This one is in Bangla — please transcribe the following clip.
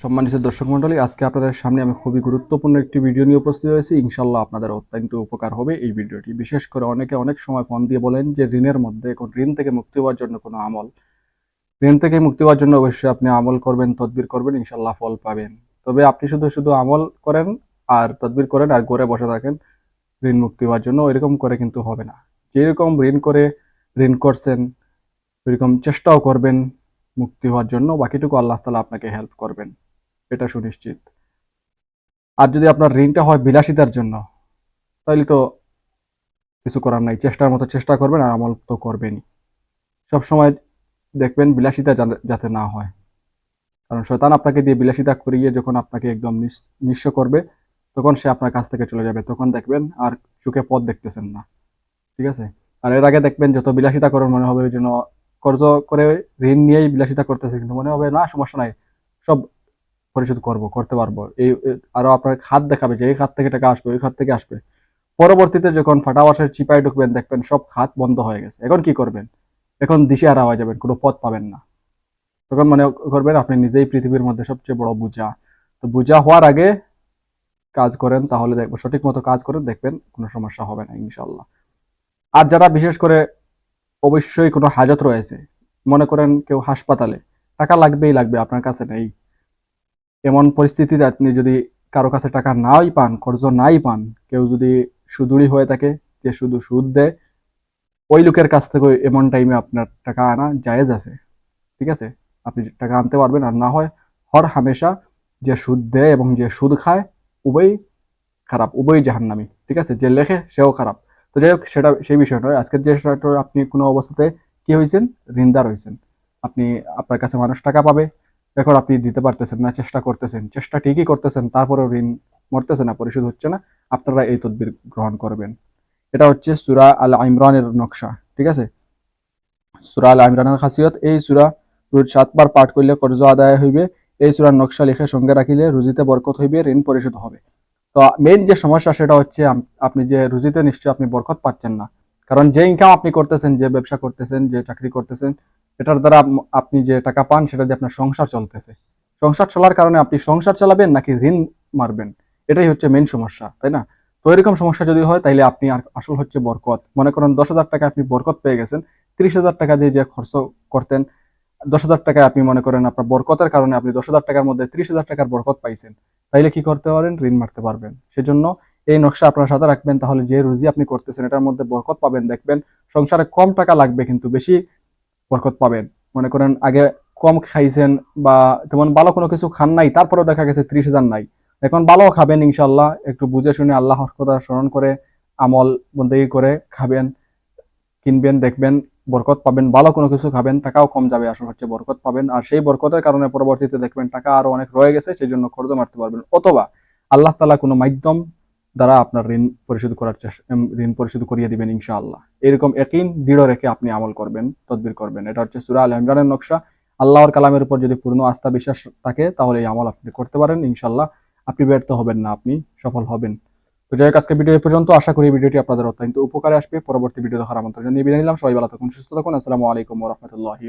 সম্মানিত দর্শক মন্ডলী আজকে আপনাদের সামনে আমি খুবই গুরুত্বপূর্ণ একটি ভিডিও নিয়ে উপস্থিত হয়েছি। ইনশাল্লাহ আপনাদের অত্যন্ত উপকার হবে এই ভিডিওটি। বিশেষ করে অনেকে অনেক সময় ফোন দিয়ে বলেন যে, ঋণের মধ্যে এখন ঋণ থেকে মুক্তি হওয়ার জন্য কোনো আমল? ঋণ থেকে মুক্তি হওয়ার জন্য অবশ্যই আপনি আমল করবেন, তদবির করবেন ইনশাল্লাহ ফল পাবেন। তবে আপনি শুধু শুধু আমল করেন আর তদবির করেন আর ঘরে বসে থাকেন, ঋণ মুক্তি হওয়ার জন্য ওইরকম করে কিন্তু হবে না। যেরকম ঋণ করে ঋণ করছেন, ওইরকম চেষ্টাও করবেন মুক্তি হওয়ার জন্য বাকিটুকু আল্লাহ তালা আপনাকে হেল্প করবেন। এটা সুনিশ্চিত। আর যদি আপনার ঋণটা হয় বিলাসিতার জন্য তাহলে তো কিছু করার নাই। চেষ্টার মতো চেষ্টা করবেন আর আমল তো করবেনই। সবসময় দেখবেন বিলাসিতা যাতে না হয়। কারণ শয়তান আপনাকে দিয়ে বিলাসিতা করিয়ে যখন আপনাকে একদম নিঃস- করবে, তখন সে আপনার কাছ থেকে চলে যাবে। তখন দেখবেন আর সুখে পথ দেখতেছেন না। ঠিক আছে? আর এর আগে দেখবেন যত বিলাসিতা করার মনে হবে যেন কর্জ করে ঋণ নিয়েই বিলাসিতা করতেছে, কিন্তু মনে হবে, না, সমস্যা নাই, সব পরিশোধ করব, করতে পারব। এই আরও আপনার খাত দেখাবে যে এই খাত থেকে টাকা আসবে, ওই খাত থেকে আসবে। পরবর্তীতে যখন ফাটাবাসের চিপায় ঢুকবেন, দেখবেন সব খাত বন্ধ হয়ে গেছে। এখন কি করবেন? এখন দিশেহারা হয়ে যাবেন, কোনো পথ পাবেন না। তখন মনে করবেন, আপনি নিজেই পৃথিবীর মধ্যে সবচেয়ে বড় বুঝা তো বুঝা হওয়ার আগে কাজ করেন, তাহলে দেখব সঠিক মতো কাজ করেন, দেখবেন কোনো সমস্যা হবে না ইনশাল্লাহ আর যারা বিশেষ করে অবশ্যই কোনো হাজত রয়েছে। মনে করেন কেউ হাসপাতালে, টাকা লাগবেই লাগবে আপনার কাছে নেই। এমন পরিস্থিতিতে আপনি যদি কারও কাছে টাকা নাই পান, কর্জ নাই পান, কেউ যদি সুদূরী হয়ে থাকে, যে শুধু সুদ দেয়, ওই লোকের কাছ থেকে এমন টাইমে আপনার টাকা আনা জায়েজ আছে। ঠিক আছে? আপনি টাকা আনতে পারবেন আর না হয় হর হামেশা যে সুদ দেয় এবং যে সুদ খায়, উভয়ই খারাপ, উভয়ই জাহান্নামি। ঠিক আছে? যে লেখে সেও খারাপ। তো যাই হোক, সেটা সেই বিষয় নয়। আজকের যে আপনি কোনো অবস্থাতে কি হয়েছেন? ঋণদার হয়েছেন আপনি, আপনার কাছে মানুষ টাকা পাবে। এখন আপনি দিতে পারতেছেন না, চেষ্টা করতেছেন। চেষ্টা ঠিকই করতেছেন, তারপরেও ঋণ মরতেছে না, পরিশোধ হচ্ছে না। আপনারা এই তদবির গ্রহণ করবেন। এটা হচ্ছে সুরা আল ইমরানের নকশা, ঠিক আছে? সুরা আল ইমরানের খাসিয়ত, এই সুরা রোজ সাতবার পাঠ করলে কর্জ আদায় হইবে। এই সুরার নকশা লিখে সঙ্গে রাখিলে রুজিতে বরকত হইবে, ঋণ পরিশোধ হবে। তো মেইন যে সমস্যা সেটা হচ্ছে আপনি যে রুজিতে নিশ্চয়ই আপনি বরকত পাচ্ছেন না। কারণ যে ইনকাম আপনি করতেছেন, যে ব্যবসা করতেছেন, যে চাকরি করতেছেন, এটার দ্বারা আপনি যে টাকা পান সেটা দিয়ে আপনার সংসার চলতেছে। সংসার চলার কারণে আপনি সংসার চালাবেন নাকি ঋণ মারবেন? এটাই হচ্ছে মেইন সমস্যা, তাই না? তো এরকম সমস্যা যদি হয় তাহলে আপনি আর আসল হচ্ছে বরকত। মনে করেন দশ হাজার টাকা আপনি বরকত পেয়ে গেছেন, তিরিশ হাজার টাকা দিয়ে যে খরচ করতেন, দশ হাজার টাকায় আপনি মনে করেন আপনার বরকতের কারণে আপনি দশ হাজার টাকার মধ্যে ত্রিশ হাজার টাকার বরকত পাইছেন। তাইলে কি করতে পারেন? ঋণ মারতে পারবেন। সেজন্য এই নকশা আপনার সাথে রাখবেন। তাহলে যে রুজি আপনি করতেছেন, এটার মধ্যে বরকত পাবেন। দেখবেন সংসারে কম টাকা লাগবে কিন্তু বেশি বরকত পাবেন। মনে করেন, আগে কম খাইছেন বা তেমন ভালো কোনো কিছু খান নাই, তারপরেও দেখা গেছে ত্রিশ হাজার নাই। এখন ভালো খাবেন ইনশাল্লাহ একটু বুঝে শুনে আল্লাহর কথা স্মরণ করে, আমল বন্দেগি করে খাবেন, কিনবেন, দেখবেন বরকত পাবেন, ভালো কোনো কিছু খাবেন, টাকাও কম যাবে আসল হচ্ছে বরকত পাবেন। আর সেই বরকতের কারণে পরবর্তীতে দেখবেন টাকা আরও অনেক রয়ে গেছে সেই জন্য খরচ মারতে পারবেন। অথবা আল্লাহ তালা কোনো মাধ্যম দ্বারা আপনার ঋণ পরিশোধ করার চেষ্টা ঋণ পরিশোধ করিয়ে দিবেন ইনশাআল্লাহ। এরকম একই দৃঢ় রেখে আপনি আমল করবেন, তদবির করবেন। এটা হচ্ছে সুরা আল ইমরানের নকশা। আল্লাহর কালামের উপর যদি পূর্ণ আস্থা বিশ্বাস থাকে, তাহলে এই আমল আপনি করতে পারেন ইনশাআল্লাহ। আপনি ব্যর্থ হবেন না, আপনি সফল হবেন। তো যাই হোক আজকে ভিডিও এই পর্যন্ত। আশা করি ভিডিওটি আপনাদের অত্যন্ত উপকারে আসবে। পরবর্তী ভিডিও দেখার আমন্ত্রণ জানিয়ে বিদায় নিলাম। সবাই ভালো থাকুন, সুস্থ থাকুন। আসসালামু আলাইকুম রহমতুল্লাহি